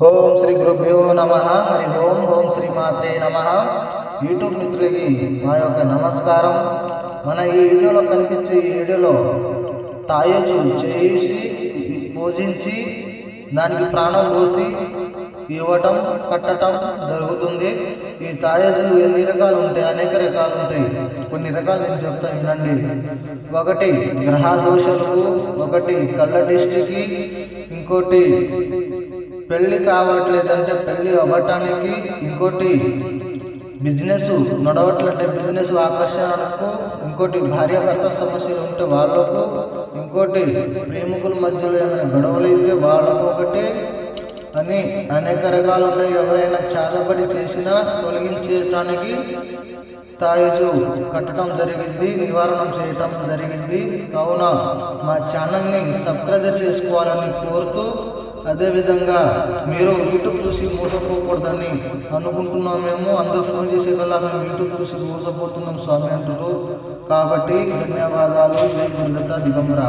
ఓం శ్రీ గురుభ్యో నమ. హరి ఓం ఓం శ్రీ మాత్రే నమ. యూట్యూబ్ మిత్రులకి మా యొక్క నమస్కారం. మన ఈ వీడియోలో కనిపించే ఈ వీడియోలో తాయజు చేసి పూజించి దానికి ప్రాణం పోసి ఇవ్వటం కట్టటం జరుగుతుంది. ఈ తాయజులు ఎన్ని రకాలు ఉంటాయి? అనేక రకాలు ఉంటాయి. కొన్ని రకాలు నేను చెప్తాను వినండి. ఒకటి గ్రహ దోషాలకు ఒకటి కళ్ళ దిష్టికి ఇంకోటి పెళ్ళి కావట్లేదంటే పెళ్ళి అవ్వటానికి ఇంకోటి బిజినెస్ నడవట్లంటే బిజినెస్ ఆకర్షణకు ఇంకోటి భార్యాభర్త సమస్యలు ఉంటే వాళ్ళకు ఇంకోటి ప్రేమికుల మధ్యలో ఏమైనా గొడవలు అయితే వాళ్ళకు ఒకటి అని అనేక రకాలు ఉన్నాయి ఎవరైనా చాదబడి చేసినా తొలగించేయటానికి తాయిజు కట్టడం జరిగిద్ది నివారణం చేయటం జరిగిద్ది. కావున మా ఛానల్ని సబ్స్క్రైబ్ చేసుకోవాలని కోరుతూ అదేవిధంగా మీరు యూట్యూబ్ చూసి మోసపోకూడదని అనుకుంటున్నామేమో అందరూ ఫోన్ చేసే కల్లా మేము యూట్యూబ్ చూసి మోసపోతున్నాం స్వామి అంటారు కాబట్టి ధన్యవాదాలు. జై గురుదత్త దిగంరా